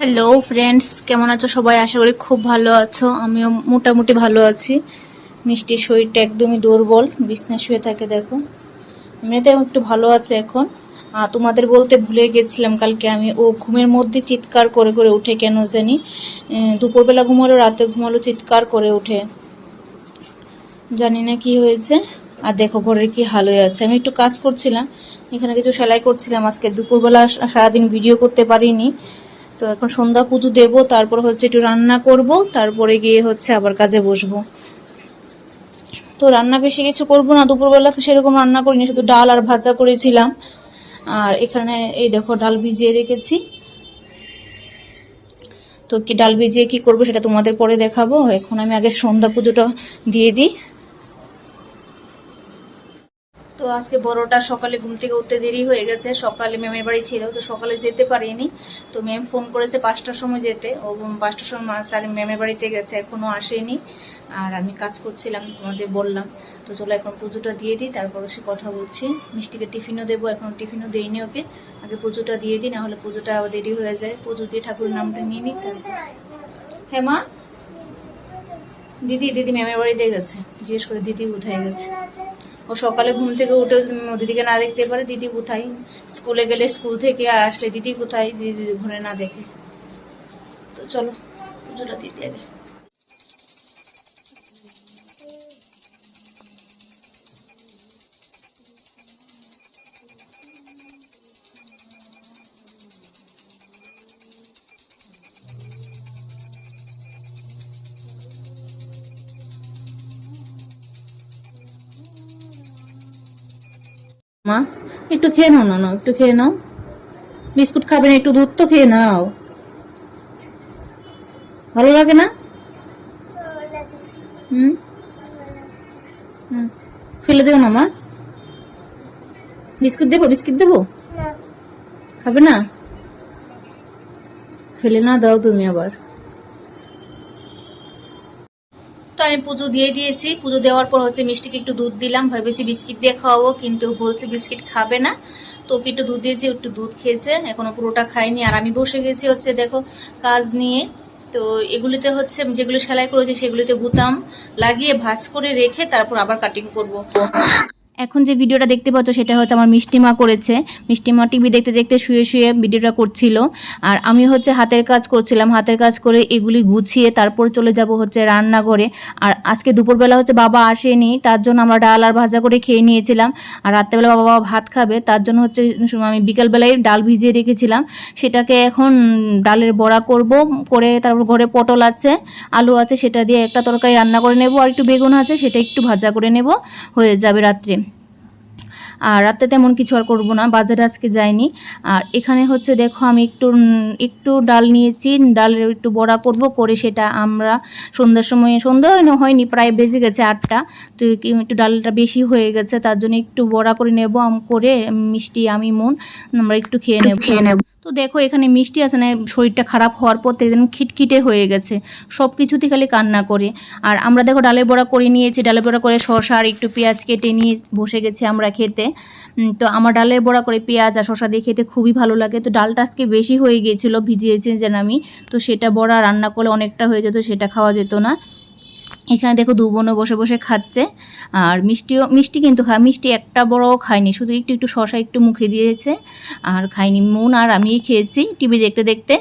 Hello friends কেমন আছো সবাই? আশা করি খুব ভালো আছো। আমিও মোটামুটি ভালো আছি। মিষ্টির শরীরটা একদমই দুর্বল। বিছনা শুয়ে থাকে, দেখো। এমনিতে একটু ভালো আছে এখন। তোমাদের বলতে ভুলে গেছিলাম কালকে আমি। ও ঘুমের মধ্যে চিৎকার করে করে উঠে কেন জানি। দুপুরবেলা ঘুমালো, রাতে ঘুমালো, চিৎকার করে উঠে। জানি না কি হয়েছে। আর দেখো, ঘরের কি হাল হয়ে আছে। আমি একটু কাজ করছিলাম। এখানে কিছু সেলাই করছিলাম। আজকে দুপুরবেলা সারাদিন ভিডিও করতে পারিনি। তো এখন সন্ধ্যা পুজো দেবো, তারপর হচ্ছে একটু রান্না করব, তারপরে গিয়ে হচ্ছে আবার কাজে বসবো। তো রান্না বেশি কিছু করব না, দুপুরবেলা তো সেরকম রান্না করিনি, শুধু ডাল আর ভাজা করেছিলাম। আর এখানে এই দেখো ডাল ভিজিয়ে রেখেছি। তো কি ডাল ভিজিয়ে কি করব সেটা তোমাদের পরে দেখাবো। এখন আমি আগে সন্ধ্যা পুজোটা দিয়ে দিই। তো আজকে বড়টা সকালে ঘুম থেকে উঠতে দেরি হয়ে গেছে। সকালে ম্যামের বাড়ি ছিল, তো সকালে যেতে পারিনি। তো ম্যাম ফোন করেছে পাঁচটার সময় যেতে। ও পাঁচটার সময় মা স্যার ম্যামের বাড়িতে গেছে, এখনও আসেনি। আর আমি কাজ করছিলাম, তোমাদের বললাম। তো চলো এখন পুজোটা দিয়ে দিই, তারপর সে কথা বলছি। মিষ্টিকে টিফিনও দেবো, এখন টিফিনও দেইনি ওকে। আগে পুজোটা দিয়ে দিই, নাহলে পুজোটা দেরি হয়ে যায়। পুজো দিয়ে ঠাকুরের নামটা নিয়ে নিই হ্যাঁ মা? দিদি দিদি ম্যামের বাড়িতে গেছে। জিজ্ঞেস করে দিদি উঠায় গেছে। ও সকালে ঘুম থেকে উঠে দিদিকে না দেখতে পারে, দিদি কোথায়? স্কুলে গেলে স্কুল থেকে আসলে দিদি কোথায়? দিদি ঘরে না দেখে। তো চলো, পুজোটা দিতে আগে মা একটু খেয়ে নাও না একটু খেয়ে নাও। বিস্কুট খাবে না একটু দুধ তো খেয়ে নাও। ভালো লাগে না? হুম? হুম। ফেলে দেবো না মা। বিস্কুট দেবো বিস্কুট দেবো? খাবে না? ফেলে না দাও তুমি আবার তো আমি পুজো দিয়ে দিয়েছি। পুজো দেওয়ার পর হচ্ছে মিষ্টিকে একটু দুধ দিলাম। ভেবেছি বিস্কিট দিয়ে খাওয়াবো, কিন্তু বলছে বিস্কিট খাবে না। তো ওকে একটু দুধ দিয়েছি, একটু দুধ খেয়েছে, এখনও পুরোটা খাইনি আর আমি বসে গেছি হচ্ছে দেখো কাজ নিয়ে। তো এগুলিতে হচ্ছে যেগুলো সেলাই করেছি সেগুলিতে বুতাম লাগিয়ে ভাজ করে রেখে তারপর আবার কাটিং করব। এখন যে ভিডিওটা দেখতে পাচ্ছ সেটা হচ্ছে আমার মিষ্টিমা করেছে। মিষ্টিমা টিভি দেখতে দেখতে শুয়ে শুয়ে ভিডিওটা করছিল। আর আমি হচ্ছে হাতের কাজ করছিলাম। হাতের কাজ করে এগুলি গুছিয়ে তারপর চলে যাব হচ্ছে রান্নাঘরে। আর আজকে দুপুরবেলা হচ্ছে বাবা আসেনি, তার জন্য আমরা ডাল আর ভাজা করে খেয়ে নিয়েছিলাম। আর রাত্রেবেলা বাবা ভাত খাবে, তার জন্য হচ্ছে আমি বিকালবেলায় ডাল ভিজিয়ে রেখেছিলাম। সেটাকে এখন ডালের বড়া করব, করে তারপর ঘরে পটল আছে, আলু আছে, সেটা দিয়ে একটা তরকারি রান্না করে নেব। আর একটু বেগুন আছে, সেটা একটু ভাজা করে নেব। হয়ে যাবে রাত্রে। আর রাতে তেমন কিছু আর করব না বাজারে আজকে যাইনি। আর এখানে হচ্ছে দেখো আমি একটু একটু ডাল নিয়েছি ডালের একটু বড়া করব করে সেটা আমরা সন্ধ্যার সময় সন্ধ্যা হয়নি হয়নি প্রায় বেজে গেছে আটটা। তো একটু ডালটা বেশি হয়ে গেছে তার জন্য একটু বড়া করে নেব আম করে মিষ্টি আমি মন আমরা একটু খেয়ে নেব। খেয়ে নেব। তো দেখো এখানে মিষ্টি আছে না শরীরটা খারাপ হওয়ার পর তো একদম খিটখিটে হয়ে গেছে সব কিছুতে খালি কান্না করে। আর আমরা দেখো ডালের বড়া করে নিয়েছি ডালের বড়া করে শসা আর একটু পেঁয়াজ কেটে নিয়ে বসে গেছি আমরা খেতে। তো আমার ডালের বড়া করে পেঁয়াজ আর শসা দিয়ে খেতে খুবই ভালো লাগে। তো ডালটা আজকে বেশি হয়ে গিয়েছিল, ভিজিয়েছি যেন আমি। তো সেটা বড়া রান্না করলে অনেকটা হয়ে যেত, সেটা খাওয়া যেত না। এখানে দেখো দু বোনও বসে বসে খাচ্ছে। আর মিষ্টিও, মিষ্টি কিন্তু খা, মিষ্টি একটা বড়ও খায়নি, শুধু একটু একটু শশা একটু মুখে দিয়েছে। আর খাইনি মন আর আমি খেয়েছি টিভি দেখতে দেখতে।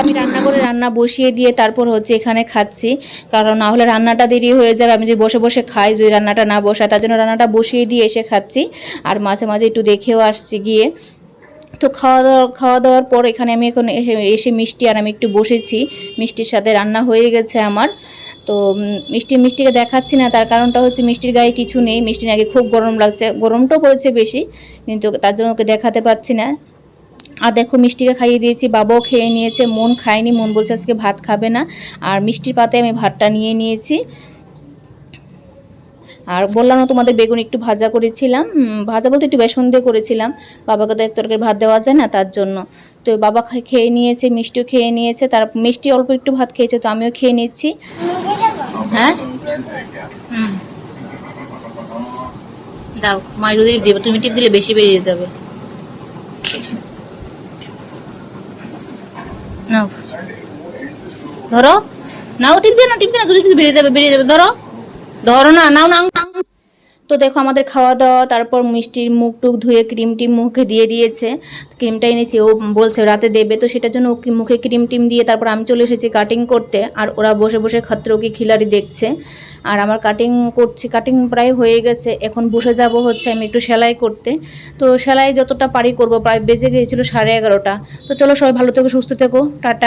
আমি রান্না করে রান্না বসিয়ে দিয়ে তারপর হচ্ছে এখানে খাচ্ছি। কারণ না হলে রান্নাটা দেরি হয়ে যাবে। আমি যদি বসে বসে খাই, যদি রান্নাটা না বসাই তার জন্য রান্নাটা বসিয়ে দিয়ে এসে খাচ্ছি। আর মাঝে মাঝে একটু দেখেও আসছি গিয়ে। তো খাওয়া দাওয়া, খাওয়া দাওয়ার পর এখানে আমি এখন এসে এসে মিষ্টি আর আমি একটু বসেছি। মিষ্টির সাথে রান্না হয়ে গেছে আমার। তো মিষ্টি, মিষ্টিকে দেখাচ্ছি না। তার কারণটা হচ্ছে মিষ্টির গায়ে কিছু নেই। মিষ্টি নাকি খুব গরম লাগছে। গরমটাও পড়েছে বেশি। কিন্তু তার জন্য ওকে দেখাতে পারছি না। আর দেখো মিষ্টিকে খাইয়ে দিয়েছি, বাবাও খেয়ে নিয়েছে, মন খায়নি, মন বলছে আজকে ভাত খাবে না। আর মিষ্টির পাতে আমি ভাতটা নিয়ে নিয়েছি। আর বললাম না, তোমাদের বেগুন একটু ভাজা করেছিলাম। ভাজা বলতে একটু বেসন দিয়ে করেছিলাম। বাবাকে তো এক তরকারি ভাত দেওয়া যায় না তার জন্য। তো বাবা খেয়ে নিয়েছে, মিষ্টিও খেয়ে নিয়েছে। তার মিষ্টি অল্প একটু ভাত খেয়েছে, তো আমিও খেয়ে নিচ্ছি। হ্যাঁ? দাও, মায়ের যদি দেবে। তুমি টিপ দিলে বেশি বেরিয়ে যাবে। নাও। ধরো। নাও টিপ দিয়ে না টিপ দিয়ে না বেরিয়ে যাবে বেরিয়ে যাবে। ধরো। ধরো না, নাও নাও। তো দেখো আমাদের খাওয়া দাওয়া, তারপর মিষ্টির মুখ টুক ধুয়ে ক্রিম টিম মুখে দিয়ে দিয়েছে। ক্রিমটা এনেছি, ও বলছে রাতে দেবে, তো সেটার জন্য ও মুখে ক্রিম টিম দিয়ে তারপর আমি চলে এসেছি কাটিং করতে, আর ওরা বসে বসে খাত্র কি খিলাড়ি দেখছে। আর আমার কাটিং করছি কাটিং প্রায় হয়ে গেছে, এখন বসে যাব হচ্ছে আমি একটু সেলাই করতে। তো সেলাই যতটা পারি করব, প্রায় বেজে গিয়েছিল সাড়ে এগারোটা। তো চলো সবাই ভালো থেকো, সুস্থ থেকো, টাটা।